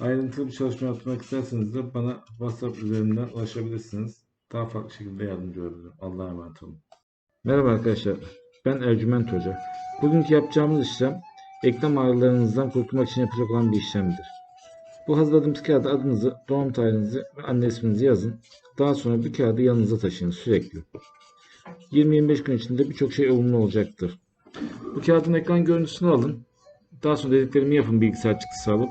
Ayrıntılı bir çalışma yapmak isterseniz de bana WhatsApp üzerinden ulaşabilirsiniz. Daha farklı şekilde yardımcı olabilirim. Allah'a emanet olun. Merhaba arkadaşlar. Ben Ercüment Hoca. Bugünkü yapacağımız işlem eklem ağrılarınızdan kurtulmak için yapacak olan bir işlemdir. Bu hazırladığımız kağıda adınızı, doğum tarihinizi ve anne isminizi yazın. Daha sonra bu kağıdı yanınıza taşıyın sürekli. 20-25 gün içinde birçok şey olumlu olacaktır. Bu kağıdın ekran görüntüsünü alın. Daha sonra dediklerimi yapın bilgisayar çıktısı alıp.